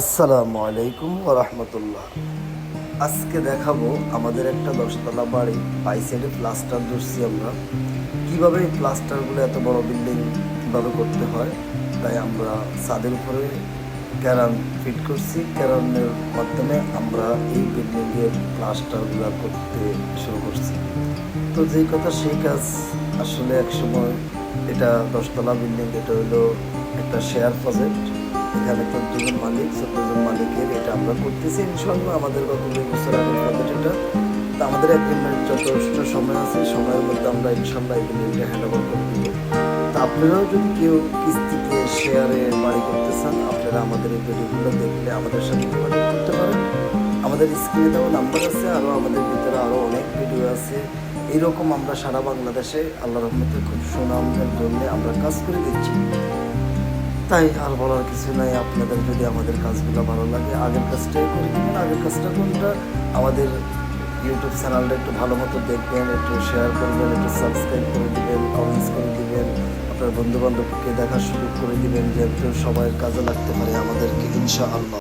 আসসালামু আলাইকুম রহমতুল্লাহ। আজকে দেখাবো আমাদের একটা দশতলা বাড়ি। বাই সাইডে প্লাস্টার ধরছি আমরা। কীভাবে এই প্লাস্টারগুলো এত বড় বিল্ডিং কীভাবে করতে হয়, তাই আমরা ছাদের উপরে ক্যারান ফিট করছি। ক্যারানের মাধ্যমে আমরা এই বিল্ডিংয়ের প্লাস্টারগুলো করতে শুরু করছি। তো যেই কথা সেই কাজ আসলে একসময় এটা দশতলা বিল্ডিং, এটা হলো একটা শেয়ার প্রজেক্ট। এখানে চোদ্দজন মালিক চোদ্দজন মালিকের এটা আমরা করতেছি ইনশাল্লাহ আমাদের গত দুই বছর তো আমাদের এগ্রিমেন্ট যথেষ্ট সময় আছে, সময়ের মধ্যে আমরা ইনশাল্লাহ বিল্ডিংটা হ্যান্ড ওভার করে দিব। তো আপনারাও যদি কেউ কিস্তিতে শেয়ারে বাড়ি করতে চান, আপনারা আমাদের এই ভিডিওগুলো দেখলে আমাদের সাথে যোগাযোগ করতে পারেন। আমাদের স্ক্রিনে দেওয়া নাম্বার আছে, আরও আমাদের ভিতরে আরও অনেক ভিডিও আছে। এইরকম আমরা সারা বাংলাদেশে আল্লাহ রহমতের খুব সুনামের জন্য আমরা কাজ করে দিচ্ছি। তাই আর বলার কিছু নাই। আপনাদের যদি আমাদের কাজগুলো ভালো লাগে, আগের কাজটাই করে দেবেন আগের কাজটা কোনটা আমাদের ইউটিউব চ্যানেলটা একটু ভালো মতো দেখবেন, একটু শেয়ার করবেন, একটু সাবস্ক্রাইব করে দেবেন কমেন্টস করে দেবেন। আপনার বন্ধুবান্ধবকে দেখার সুযোগ করে যে একটু সবাই কাজে লাগতে পারে আমাদেরকে, ইনশাআল্লাহ।